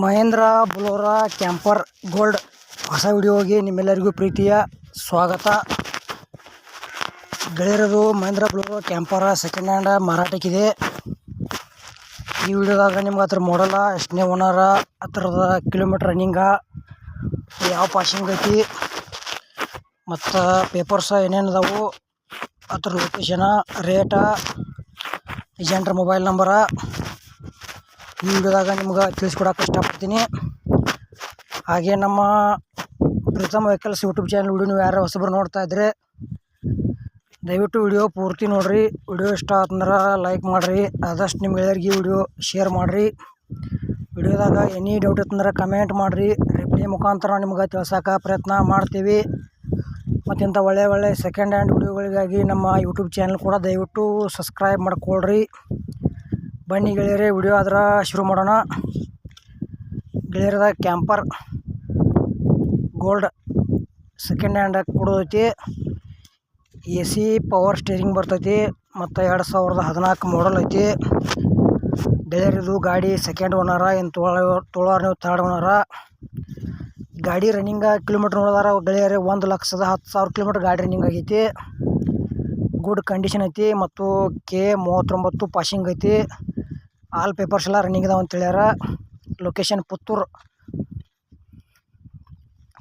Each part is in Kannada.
ಮಹೇಂದ್ರ, ಬುಲೋರ, ಕ್ಯಾಂಪರ್, ಗೋಲ್ಡ್ ಹೊಸ ವಿಡಿಯೋಗೆ ನಿಮ್ಮೆಲ್ಲರಿಗೂ ಪ್ರೀತಿಯ ಸ್ವಾಗತ. ಗೆಳೆಯರದು Mahindra, Bolero, camper second hand ಮಾರಾಟಕ್ಕಿದೆ. ಈ ವಿಡಿಯೋದಾಗ ನಿಮ್ಗೆ ಅದ್ರ ಮಾಡಲ್ಲ ಎಷ್ಟನೇ ಓನರ ಹತ್ರದ ಕಿಲೋಮೀಟ್ರ್ ರನ್ನಿಂಗ ಯಾವ ಪಾಸಿಂಗ್ ಐತಿ, ಮತ್ತು ಪೇಪರ್ಸ ಏನೇನು ಅದಾವು ಅದ್ರ ಲೊಕೇಶನ ರೇಟ ಏಜೆಂಟ್ರ ಮೊಬೈಲ್ ನಂಬರ ಈ ವಿಡಿಯೋದಾಗ ನಿಮ್ಗೆ ತಿಳಿಸ್ಕೊಡಕ್ಕೆ ಇಷ್ಟಪಡ್ತೀನಿ. ಹಾಗೆ ನಮ್ಮ ಪ್ರಥಮ ವೆಹಿಕಲ್ಸ್ ಯೂಟ್ಯೂಬ್ ಚಾನಲ್ ವಿಡಿಯೋ ನೀವು ಯಾರು ಹೊಸಬ್ರು ನೋಡ್ತಾ ಇದ್ರೆ ದಯವಿಟ್ಟು ವಿಡಿಯೋ ಪೂರ್ತಿ ನೋಡಿರಿ. ವಿಡಿಯೋ ಇಷ್ಟ ಆತಂದ್ರೆ ಲೈಕ್ ಮಾಡಿರಿ. ಆದಷ್ಟು ನಿಮ್ಮ ಎಲ್ಲರಿಗೆ ವಿಡಿಯೋ ಶೇರ್ ಮಾಡಿರಿ. ವಿಡಿಯೋದಾಗ ಎನಿ ಡೌಟ್ ಇತ್ತಂದ್ರೆ ಕಮೆಂಟ್ ಮಾಡಿರಿ. ರಿಪ್ಲೈ ಮುಖಾಂತರ ನಿಮ್ಗೆ ತಿಳ್ಸೋಕೆ ಪ್ರಯತ್ನ ಮಾಡ್ತೀವಿ. ಮತ್ತು ಇಂಥ ಒಳ್ಳೆ ಒಳ್ಳೆ ಸೆಕೆಂಡ್ ಹ್ಯಾಂಡ್ ವಿಡಿಯೋಗಳಿಗಾಗಿ ನಮ್ಮ ಯೂಟ್ಯೂಬ್ ಚಾನಲ್ ಕೂಡ ದಯವಿಟ್ಟು ಸಬ್ಸ್ಕ್ರೈಬ್ ಮಾಡ್ಕೊಳ್ರಿ. ಬನ್ನಿ ಗೆಳೆಯರೇ, ವಿಡಿಯೋ ಆದ್ರೆ ಶುರು ಮಾಡೋಣ. ಗೆಳೆಯರದ ಕ್ಯಾಂಪರ್ ಗೋಲ್ಡ್ ಸೆಕೆಂಡ್ ಹ್ಯಾಂಡ್ ಕೊಡೋದೈತಿ. ಎ ಸಿ ಪವರ್ ಸ್ಟೇರಿಂಗ್ ಬರ್ತೈತಿ. ಮತ್ತು ಎರಡು ಸಾವಿರದ ಹದಿನಾಲ್ಕು ಮಾಡಲ್ ಐತಿ. ಗೆಳೆಯರಿದು ಗಾಡಿ ಸೆಕೆಂಡ್ ಓನರ ಏನು ತೋಳ ತೋಳ ನೀವು ಥರ್ಡ್ ಓನರ ಗಾಡಿ ರನ್ನಿಂಗ ಕಿಲೋಮೀಟ್ರ್ ನೋಡಿದಾರ, ಗೆಳೆಯರೇ, ಒಂದು ಲಕ್ಷದ ಹತ್ತು ಸಾವಿರ ಕಿಲೋಮೀಟ್ರ್ ಗಾಡಿ ರನ್ನಿಂಗ್ ಆಗೈತಿ. ಗುಡ್ ಕಂಡೀಷನ್ ಐತಿ. ಮತ್ತು ಕೆ ಮೂವತ್ತೊಂಬತ್ತು ಪಾಸಿಂಗ್ ಐತಿ. ಆಲ್ ಪೇಪರ್ಸ್ ಎಲ್ಲ ರನ್ನಿಂಗ್ ಇದಾವೆ ಅಂತ ಹೇಳ್ಯಾರ. ಲೊಕೇಶನ್ ಪುತ್ತೂರು.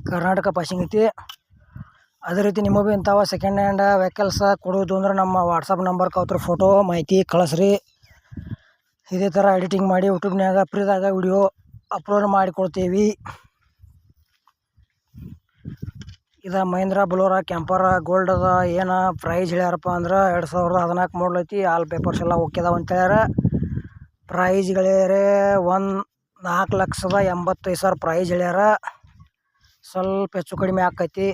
ಕರ್ನಾಟಕ ಪಾಸಿಂಗ್ ಐತಿ. ಅದೇ ರೀತಿ ನಿಮಗೆ ಭೀ ಇಂಥವ ಸೆಕೆಂಡ್ ಹ್ಯಾಂಡ್ ವೆಹಿಕಲ್ಸ ಕೊಡೋದು ಅಂದ್ರೆ ನಮ್ಮ ವಾಟ್ಸಪ್ ನಂಬರ್ ಅವ್ರ ಫೋಟೋ ಮಾಹಿತಿ ಕಳಿಸ್ರಿ. ಇದೇ ಥರ ಎಡಿಟಿಂಗ್ ಮಾಡಿ ಯೂಟ್ಯೂಬ್ನಾಗ ಫ್ರೀದಾಗ ವಿಡಿಯೋ ಅಪ್ಲೋಡ್ ಮಾಡಿಕೊಡ್ತೀವಿ. ಇದು ಮಹೇಂದ್ರ ಬಲೋರ ಕ್ಯಾಂಪರ ಗೋಲ್ಡ್ ಅದ. ಏನು ಪ್ರೈಸ್ ಹೇಳ್ಯಾರಪ್ಪ ಅಂದ್ರೆ ಎರಡು ಸಾವಿರದ ಹದಿನಾಲ್ಕು ಐತಿ. ಆಲ್ ಪೇಪರ್ಸ್ ಎಲ್ಲ ಓಕೆ ಅಂತ ಹೇಳ್ಯಾರ. ಪ್ರೈಸ್ ಗೆಳೆಯರೆ ಒಂದು ನಾಲ್ಕು ಲಕ್ಷದ ಎಂಬತ್ತೈದು ಸಾವಿರ ಪ್ರೈಸ್ ಹೇಳ್ಯಾರ ಸ್ವಲ್ಪ ಹೆಚ್ಚು ಕಡಿಮೆ ಆಕೈತಿ.